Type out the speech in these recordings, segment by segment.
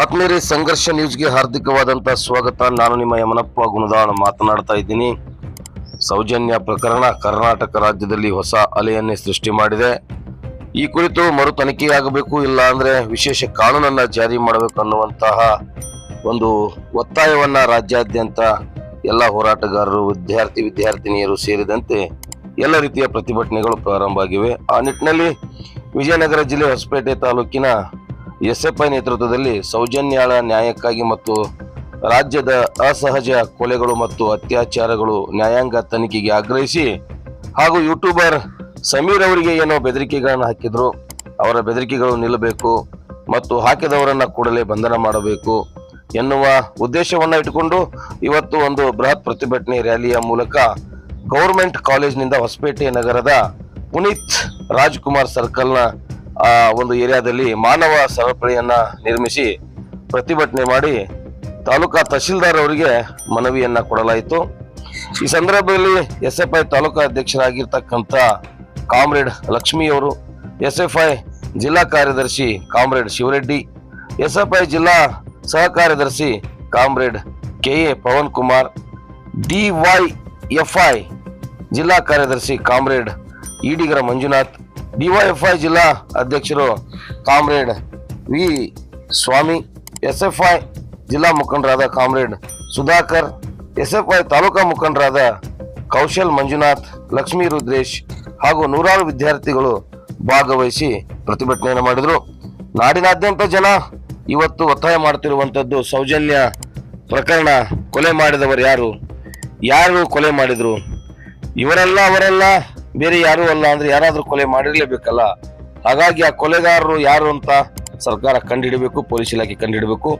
ಆತ್ಮೀಯರೇ ಸಂಘರ್ಷ ನ್ಯೂಸ್ಗೆ ಹಾರ್ದಿಕವಾದಂಥ ಸ್ವಾಗತ. ನಾನು ನಿಮ್ಮ ಯಮನಪ್ಪ ಗುಣದಾಳ ಮಾತನಾಡ್ತಾ ಇದ್ದೀನಿ. ಸೌಜನ್ಯ ಪ್ರಕರಣ ಕರ್ನಾಟಕ ರಾಜ್ಯದಲ್ಲಿ ಹೊಸ ಅಲೆಯನ್ನೇ ಸೃಷ್ಟಿ ಮಾಡಿದೆ. ಈ ಕುರಿತು ಮರು ತನಿಖೆಯಾಗಬೇಕು, ಇಲ್ಲ ಅಂದರೆ ವಿಶೇಷ ಕಾನೂನನ್ನು ಜಾರಿ ಮಾಡಬೇಕು ಅನ್ನುವಂತಹ ಒಂದು ಒತ್ತಾಯವನ್ನು ರಾಜ್ಯಾದ್ಯಂತ ಎಲ್ಲ ಹೋರಾಟಗಾರರು, ವಿದ್ಯಾರ್ಥಿ ವಿದ್ಯಾರ್ಥಿನಿಯರು ಸೇರಿದಂತೆ ಎಲ್ಲ ರೀತಿಯ ಪ್ರತಿಭಟನೆಗಳು ಪ್ರಾರಂಭ ಆಗಿವೆ. ಆ ನಿಟ್ಟಿನಲ್ಲಿ ವಿಜಯನಗರ ಜಿಲ್ಲೆ ಹೊಸಪೇಟೆ ತಾಲೂಕಿನ ಎಸ್ಎಫ್ಐ ನೇತೃತ್ವದಲ್ಲಿ ಸೌಜನ್ಯಾಳ ನ್ಯಾಯಕ್ಕಾಗಿ ಮತ್ತು ರಾಜ್ಯದ ಅಸಹಜ ಕೊಲೆಗಳು ಮತ್ತು ಅತ್ಯಾಚಾರಗಳು ನ್ಯಾಯಾಂಗ ತನಿಖೆಗೆ ಆಗ್ರಹಿಸಿ ಹಾಗೂ ಯೂಟ್ಯೂಬರ್ ಸಮೀರ್ ಅವರಿಗೆ ಏನೋ ಬೆದರಿಕೆಗಳನ್ನು ಹಾಕಿದ್ರು, ಅವರ ಬೆದರಿಕೆಗಳು ನಿಲ್ಲಬೇಕು ಮತ್ತು ಹಾಕಿದವರನ್ನು ಕೂಡಲೇ ಬಂಧನ ಮಾಡಬೇಕು ಎನ್ನುವ ಉದ್ದೇಶವನ್ನು ಇಟ್ಟುಕೊಂಡು ಇವತ್ತು ಒಂದು ಬೃಹತ್ ಪ್ರತಿಭಟನೆ ರ್ಯಾಲಿಯ ಮೂಲಕ ಗೌರ್ಮೆಂಟ್ ಕಾಲೇಜ್ನಿಂದ ಹೊಸಪೇಟೆ ನಗರದ ಪುನೀತ್ ರಾಜ್ಕುಮಾರ್ ಸರ್ಕಲ್ನ ಆ, ಒಂದು ಏರಿಯಾದಲ್ಲಿ ಮಾನವ ಸರಪಳಿಯನ್ನ ನಿರ್ಮಿಸಿ ಪ್ರತಿಭಟನೆ ಮಾಡಿ ತಾಲೂಕಾ ತಹಶೀಲ್ದಾರ್ ಅವರಿಗೆ ಮನವಿಯನ್ನ ಕೊಡಲಾಯಿತು. ಈ ಸಂದರ್ಭದಲ್ಲಿ ಎಸ್ ಎಫ್ ಐ ತಾಲೂಕಾ ಅಧ್ಯಕ್ಷರಾಗಿರ್ತಕ್ಕಂಥ ಕಾಮ್ರೇಡ್ ಲಕ್ಷ್ಮಿಯವರು ಎಸ್ ಎಫ್ ಐ ಜಿಲ್ಲಾ ಕಾರ್ಯದರ್ಶಿ comrade Shivareddy S F I ಜಿಲ್ಲಾ ಸಹ ಕಾರ್ಯದರ್ಶಿ comrade K A Pavan Kumar, DYFI ಜಿಲ್ಲಾ ಕಾರ್ಯದರ್ಶಿ ಕಾಮ್ರೇಡ್ ಈಡಿಗರ ಮಂಜುನಾಥ್ ಡಿವೈಎಫ್ಐ ಜಿಲ್ಲಾ ಅಧ್ಯಕ್ಷರು ಕಾಮ್ರೇಡ್ ವಿ ಸ್ವಾಮಿ, ಎಸ್ಎಫ್ಐ ಜಿಲ್ಲಾ ಮುಖಂಡರಾದ ಕಾಮ್ರೇಡ್ ಸುಧಾಕರ್, ಎಸ್ಎಫ್ಐ ತಾಲೂಕಾ ಮುಖಂಡರಾದ ಕೌಶಲ್ ಮಂಜುನಾಥ್, ಲಕ್ಷ್ಮೀ ರುದ್ರೇಶ್ ಹಾಗೂ ನೂರಾರು ವಿದ್ಯಾರ್ಥಿಗಳು ಭಾಗವಹಿಸಿ ಪ್ರತಿಭಟನೆಯನ್ನು ಮಾಡಿದರು. ನಾಡಿನಾದ್ಯಂತ ಜನ ಇವತ್ತು ಒತ್ತಾಯ ಮಾಡ್ತಿರುವಂಥದ್ದು ಸೌಜನ್ಯ ಪ್ರಕರಣ ಕೊಲೆ ಮಾಡಿದವರು ಯಾರು? ಯಾರು ಕೊಲೆ ಮಾಡಿದರು? ಇವರೆಲ್ಲ ಅವರೆಲ್ಲ ಬೇರೆ ಯಾರು ಅಲ್ಲ ಅಂದ್ರೆ ಯಾರಾದ್ರೂ ಕೊಲೆ ಮಾಡಿರ್ಲೇಬೇಕಲ್ಲ? ಹಾಗಾಗಿ ಆ ಕೊಲೆಗಾರರು ಯಾರು ಅಂತ ಸರ್ಕಾರ ಕಂಡಿಡಬೇಕು, ಪೊಲೀಸ್ ಇಲಾಖೆ ಕಂಡಿಡಬೇಕು.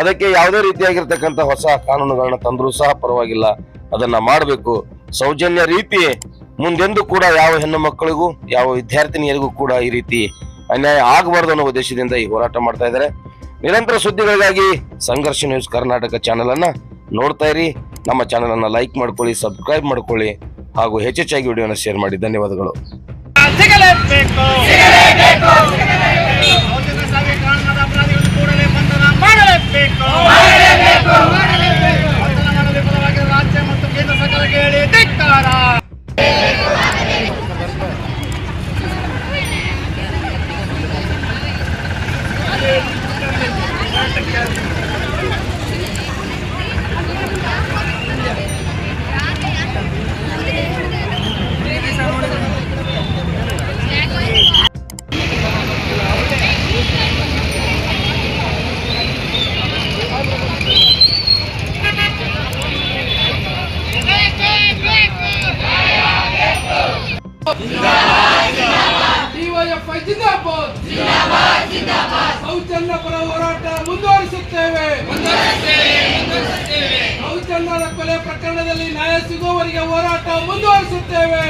ಅದಕ್ಕೆ ಯಾವುದೇ ರೀತಿಯಾಗಿರ್ತಕ್ಕಂಥ ಹೊಸ ಕಾನೂನುಗಳನ್ನ ತಂದರೂ ಸಹ ಪರವಾಗಿಲ್ಲ. ಅದನ್ನ ಮಾಡಬೇಕು. ಸೌಜನ್ಯ ರೀತಿ ಮುಂದೆಂದೂ ಕೂಡ ಯಾವ ಹೆಣ್ಣು ಮಕ್ಕಳಿಗೂ, ಯಾವ ವಿದ್ಯಾರ್ಥಿನಿಯರಿಗೂ ಕೂಡ ಈ ರೀತಿ ಅನ್ಯಾಯ ಆಗಬಾರ್ದು ಅನ್ನೋ ಉದ್ದೇಶದಿಂದ ಈ ಹೋರಾಟ ಮಾಡ್ತಾ ಇದ್ದಾರೆ. ನಿರಂತರ ಸುದ್ದಿಗಳಿಗಾಗಿ ಸಂಘರ್ಷ ನ್ಯೂಸ್ ಕರ್ನಾಟಕ ಚಾನೆಲ್ ಅನ್ನ ನೋಡ್ತಾ ಇರಿ. ನಮ್ಮ ಚಾನೆಲ್ ಅನ್ನ ಲೈಕ್ ಮಾಡ್ಕೊಳ್ಳಿ, ಸಬ್ಸ್ಕ್ರೈಬ್ ಮಾಡ್ಕೊಳ್ಳಿ. ಹಾಗೂ ಹೆಚ್ಚೆಚ್ಚಾಗಿ ವಿಡಿಯೋನ ಶೇರ್ ಮಾಡಿ. ಧನ್ಯವಾದಗಳು. ಡಿವೈಎಫ್ಐ ಜಿಂದಾಬಾದ್. ಸೌಜನ್ಯ ಪರ ಹೋರಾಟ ಮುಂದುವರಿಸುತ್ತೇವೆ. ಸೌಜನ್ಯದ ಕೊಲೆ ಪ್ರಕರಣದಲ್ಲಿ ನ್ಯಾಯ ಸಿಗುವವರಿಗೆ ಹೋರಾಟ ಮುಂದುವರಿಸುತ್ತೇವೆ.